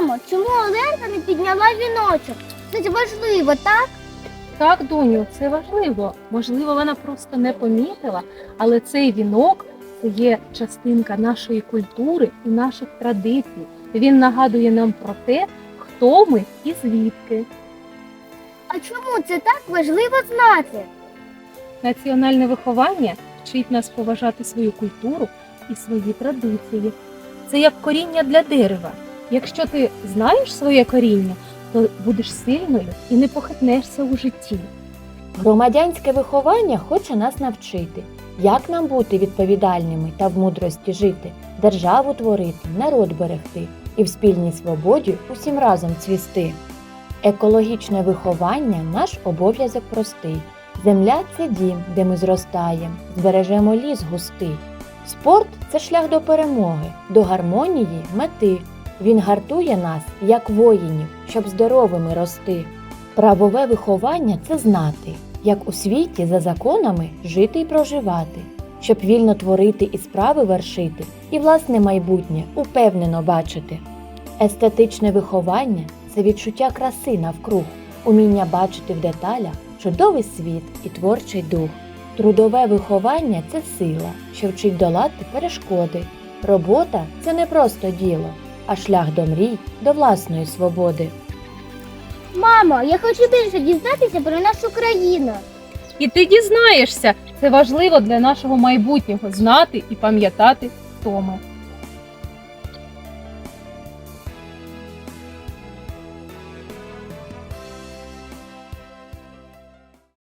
Мамо, чому Оленка не підняла віночок? Це ж важливо, так? Так, доню, це важливо. Можливо, вона просто не помітила, але цей вінок це є частинка нашої культури і наших традицій. Він нагадує нам про те, хто ми і звідки. А чому це так важливо знати? Національне виховання вчить нас поважати свою культуру і свої традиції. Це як коріння для дерева. Якщо ти знаєш своє коріння, то будеш сильною і не похитнешся у житті. Громадянське виховання хоче нас навчити, як нам бути відповідальними та в мудрості жити, державу творити, народ берегти і в спільній свободі усім разом цвісти. Екологічне виховання наш обов'язок простий. Земля це дім, де ми зростаємо, збережемо ліс густий. Спорт це шлях до перемоги, до гармонії, мети. Він гартує нас, як воїнів, щоб здоровими рости. Правове виховання це знати, як у світі за законами жити і проживати, щоб вільно творити і справи вершити, і власне майбутнє упевнено бачити. Естетичне виховання це відчуття краси навкруг, уміння бачити в деталях чудовий світ і творчий дух. Трудове виховання це сила, що вчить долати перешкоди. Робота це не просто діло, а шлях до мрій, до власної свободи. Мамо, я хочу більше дізнатися про нашу країну. І ти дізнаєшся, це важливо для нашого майбутнього знати і пам'ятати, хто ми.